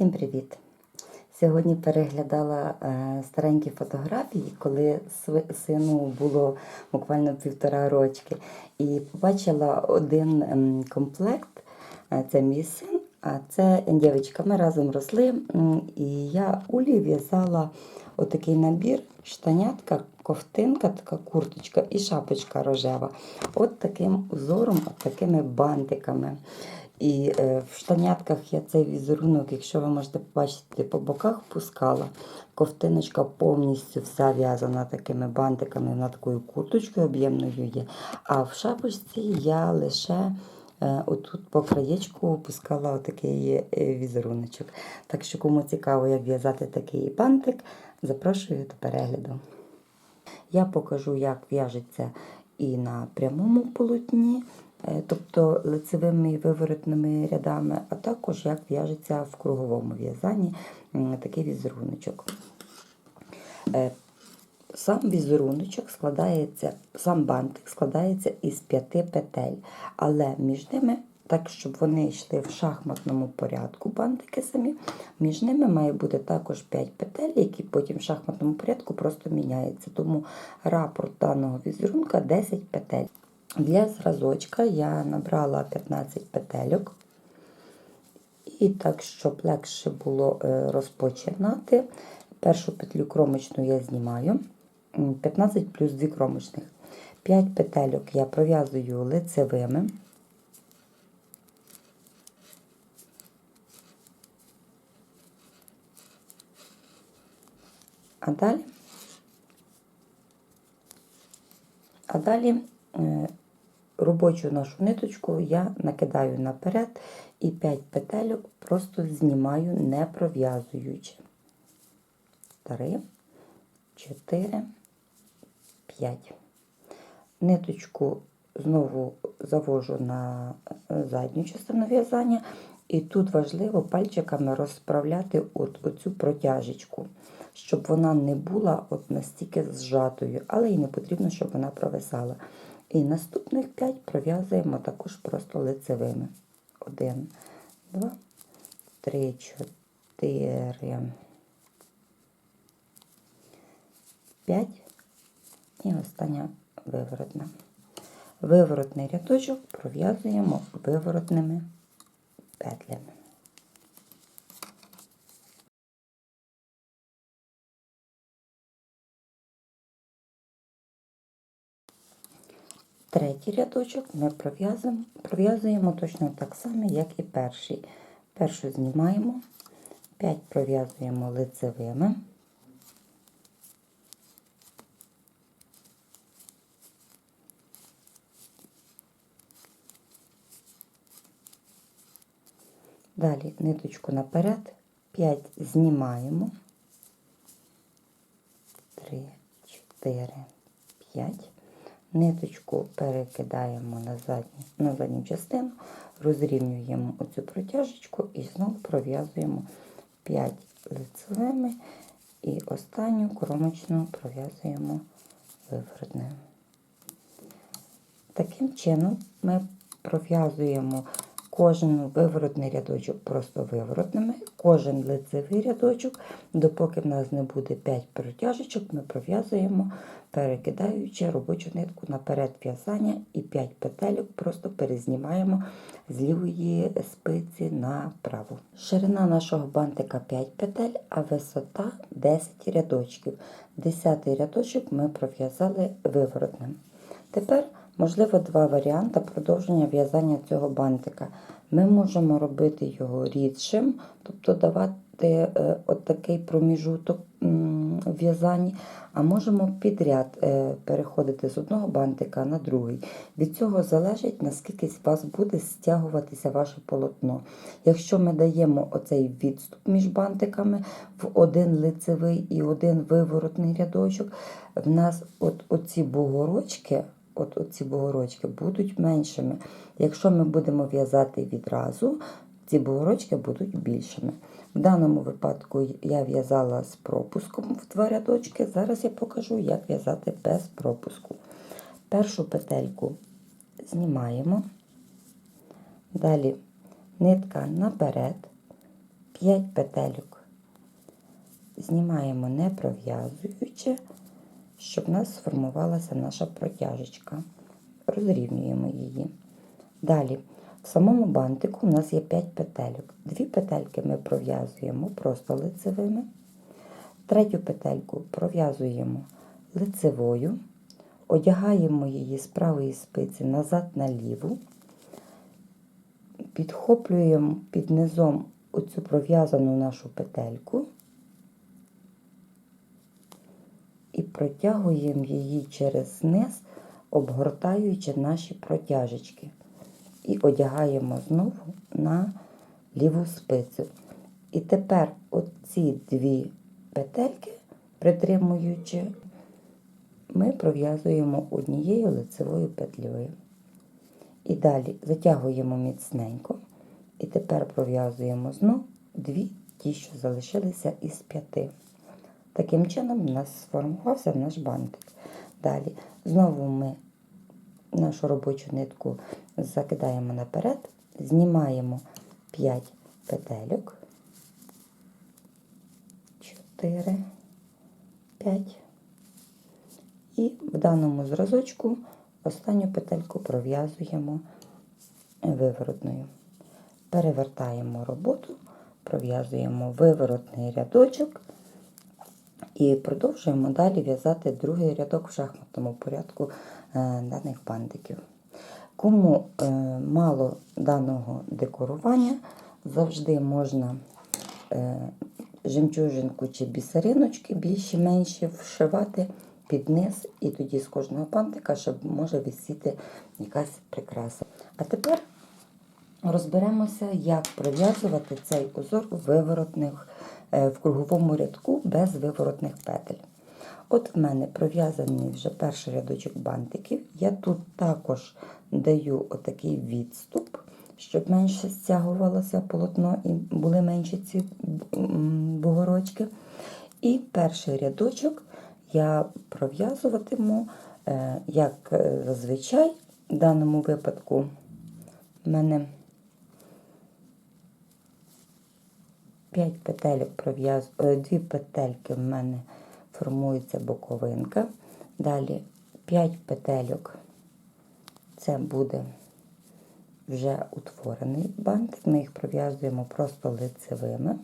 Всім привіт! Сьогодні переглядала е, старенькі фотографії, коли сину було буквально півтора рочки, і побачила один ем, комплект. Е, Це мій син, а це дівчинка. Ми разом росли, і я Улі в'язала отакий набір, штанятка, ковтинка, така курточка і шапочка рожева. От таким узором, от такими бантиками. І е, в штанятках я цей візерунок, якщо ви можете побачити, по боках пускала. Ковтиночка повністю вся в'язана такими бантиками, вона такою курточкою об'ємною є. А в шапочці я лише е, отут по краєчку пускала отакий е, візеруночок. Так що, кому цікаво, як в'язати такий бантик, запрошую до перегляду. Я покажу, як в'яжеться і на прямому полотні, тобто лицевими і виворотними рядами, а також як в'яжеться в круговому в'язанні такий візеруночок. Е, Сам візеруночок складається, сам бантик складається із п'яти петель, але між ними, так щоб вони йшли в шахматному порядку, бантики самі, між ними має бути також 5 петель, які потім в шахматному порядку просто міняються. Тому рапорт даного візерунка 10 петель. Для зразочка я набрала 15 петельок. І так, щоб легше було е, розпочинати, першу петлю кромочну я знімаю. М, 15 плюс 2 кромочних. 5 петельок я пров'язую лицевими. А далі, а далі е, робочу нашу ниточку я накидаю наперед і 5 петельок просто знімаю, не пров'язуючи. 3, 4, 5. Ниточку знову завожу на е, задню частину в'язання, і тут важливо пальчиками розправляти от оцю протяжечку, щоб вона не була от настільки зжатою, але й не потрібно, щоб вона провисала. І наступних 5 пров'язуємо також просто лицевими. 1, 2, 3, 4, 5 і остання виворотна. Виворотний рядочок пров'язуємо виворотними петлями. Третій рядочок ми пров'язуємо пров'язуємо точно так само, як і перший. Першу знімаємо, 5 пров'язуємо лицевими. Далі ниточку наперед, 5 знімаємо, 3, 4, 5. Ниточку перекидаємо на задню, на задню частину, розрівнюємо оцю протяжечку і знову пров'язуємо 5 лицевими і останню кромочну пров'язуємо виворотною. Таким чином ми пров'язуємо кожен виворотний рядочок просто виворотними, кожен лицевий рядочок, допоки в нас не буде 5 протяжечок, ми пров'язуємо, перекидаючи робочу нитку наперед в'язання і 5 петельок просто перезнімаємо з лівої спиці на праву. Ширина нашого бантика 5 петель, а висота 10 рядочків. 10 рядочок ми пров'язали виворотним. Тепер Можливо, два варіанти продовження в'язання цього бантика. Ми можемо робити його рідшим, тобто давати е, от такий проміжуток в'язанні, а можемо підряд е, переходити з одного бантика на другий. Від цього залежить, наскільки з вас буде стягуватися ваше полотно. Якщо ми даємо оцей відступ між бантиками в один лицевий і один виворотний рядочок, в нас от оці бугорочки от оці бугорочки будуть меншими. Якщо ми будемо в'язати відразу, ці бугорочки будуть більшими. В даному випадку я в'язала з пропуском в два рядочки. Зараз я покажу, як в'язати без пропуску. Першу петельку знімаємо, далі нитка наперед, 5 петельок. Знімаємо не пров'язуючи, щоб у нас сформувалася наша протяжечка. Розрівнюємо її. Далі, в самому бантику у нас є 5 петельок. Дві петельки ми пров'язуємо просто лицевими. Третю петельку пров'язуємо лицевою, одягаємо її з правої спиці назад на ліву, підхоплюємо під низом оцю пров'язану нашу петельку і протягуємо її через низ, обгортаючи наші протяжечки. І одягаємо знову на ліву спицю. І тепер оці дві петельки, притримуючи, ми пров'язуємо однією лицевою петлею. І далі затягуємо міцненько. І тепер пров'язуємо знов дві ті, що залишилися із п'яти. Таким чином у нас сформувався наш бантик. Далі знову ми нашу робочу нитку закидаємо наперед, знімаємо 5 петельок. 4, 5. І в даному зразочку останню петельку пров'язуємо виворотною. Перевертаємо роботу, пров'язуємо виворотний рядочок і продовжуємо далі в'язати другий рядок в шахматному порядку е, даних бантиків. Кому е, мало даного декорування, завжди можна е, жемчужинку чи бісериночки більші-менші вшивати під низ, і тоді з кожного бантика ще може висіти якась прикраса. А тепер розберемося, як пров'язувати цей узор в виворотних, в круговому рядку без виворотних петель. От в мене пров'язаний вже перший рядочок бантиків. Я тут також даю отакий відступ, щоб менше стягувалося полотно і були менші ці бугорочки. І перший рядочок я пров'язуватиму, е, як е, зазвичай, в даному випадку в мене 5 петелек пров'язую, 2 петельки в мене формується боковинка. Далі 5 петельок це буде вже утворений бантик. Ми їх пров'язуємо просто лицевими.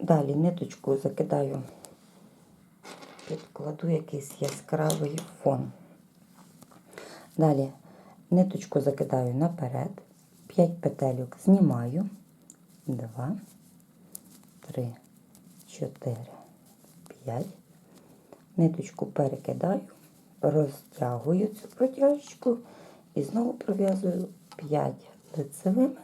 Далі ниточку закидаю, підкладу якийсь яскравий фон. Далі ниточку закидаю наперед, 5 петельок знімаю, 2, 3, 4, 5. Ниточку перекидаю, розтягую цю протяжечку. І знову пров'язую 5 лицевими.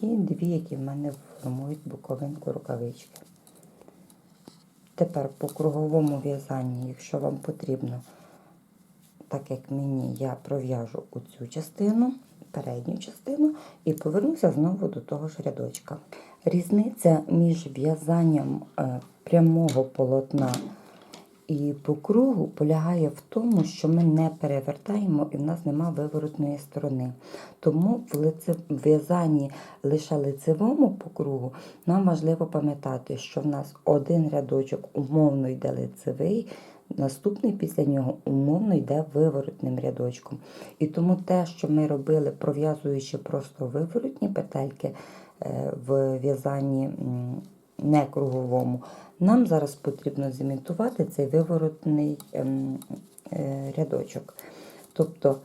І дві, які в мене формують боковинку рукавички. Тепер по круговому в'язанні, якщо вам потрібно, так як мені, я пров'яжу оцю частину, передню частину, і повернуся знову до того ж рядочка. Різниця між в'язанням е, прямого полотна і по кругу полягає в тому, що ми не перевертаємо і в нас нема виворотної сторони. Тому в лице- в'язанні лише лицевому по кругу нам важливо пам'ятати, що в нас один рядочок умовно йде лицевий, наступний після нього умовно йде виворотним рядочком. І тому те, що ми робили, пров'язуючи просто виворотні петельки е, в в'язанні не круговому, нам зараз потрібно зімітувати цей виворотний ем, е, рядочок. Тобто,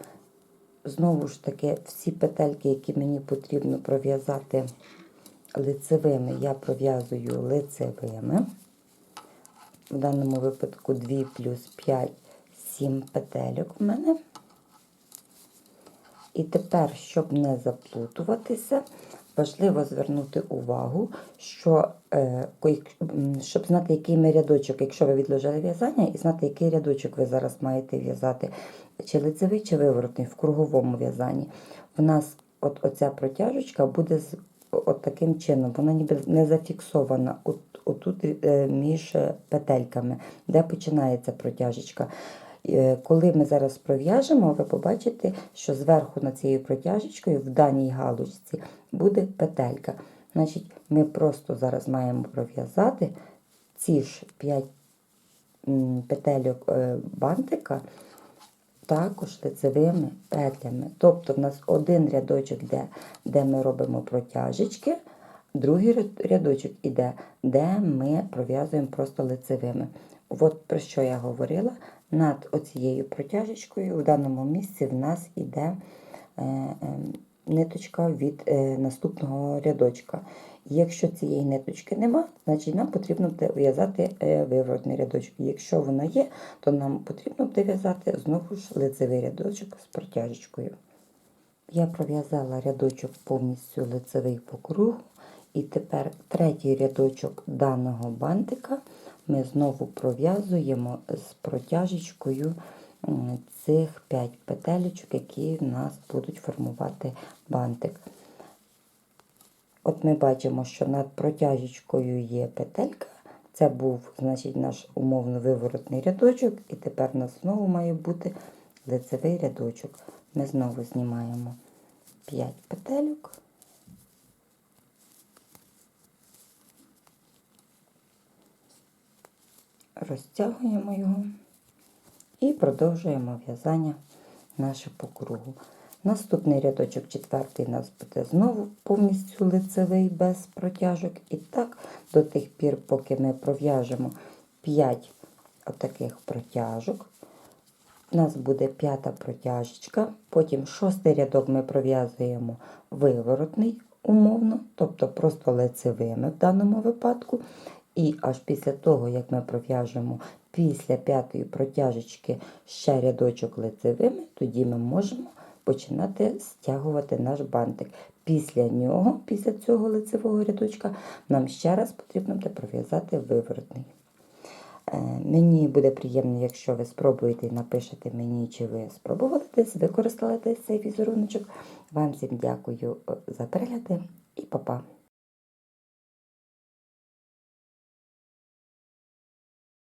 знову ж таки, всі петельки, які мені потрібно пров'язати лицевими, я пров'язую лицевими. В даному випадку 2 плюс 5, 7 петельок в мене. І тепер, щоб не заплутуватися, важливо звернути увагу, що е, щоб знати, який ми рядочок, якщо ви відложили в'язання, і знати, який рядочок ви зараз маєте в'язати, чи лицевий, чи виворотний в круговому в'язанні. В нас от оця протяжечка буде з от таким чином. Вона ніби не зафіксована от, отут е, між петельками, де починається протяжечка. Е, Коли ми зараз пров'яжемо, ви побачите, що зверху над цією протяжечкою в даній галузці буде петелька. Значить, ми просто зараз маємо пров'язати ці ж 5 петельок е, бантика також лицевими петлями. Тобто в нас один рядочок йде, де ми робимо протяжечки, другий рядочок іде, де ми пров'язуємо просто лицевими. От про що я говорила. Над оцією протяжечкою в даному місці в нас іде е, е, ниточка від е, наступного рядочка. Якщо цієї ниточки нема, значить нам потрібно буде в'язати виворотний рядочок. Якщо вона є, то нам потрібно буде знову ж лицевий рядочок з протяжечкою. Я пров'язала рядочок повністю лицевий по кругу. І тепер третій рядочок даного бантика ми знову пров'язуємо з протяжечкою цих 5 петелечок, які в нас будуть формувати бантик. От ми бачимо, що над протяжечкою є петелька. Це був, значить, наш умовно виворотний рядочок, і тепер у нас знову має бути лицевий рядочок. Ми знову знімаємо 5 петельок. Розтягуємо його і продовжуємо в'язання наше по кругу. Наступний рядочок, четвертий, у нас буде знову повністю лицевий без протяжок. І так до тих пір, поки ми пров'яжемо 5 отаких протяжок. У нас буде п'ята протяжечка, потім шостий рядок ми пров'язуємо виворотний умовно, тобто просто лицевими в даному випадку. І аж після того, як ми пров'яжемо після п'ятої протяжечки ще рядочок лицевими, тоді ми можемо починати стягувати наш бантик. Після нього, після цього лицевого рядочка, нам ще раз потрібно буде пров'язати виворотний. Е, Мені буде приємно, якщо ви спробуєте і напишете мені, чи ви спробували десь, використали десь цей візеруночок. Вам всім дякую е, за перегляди і па-па!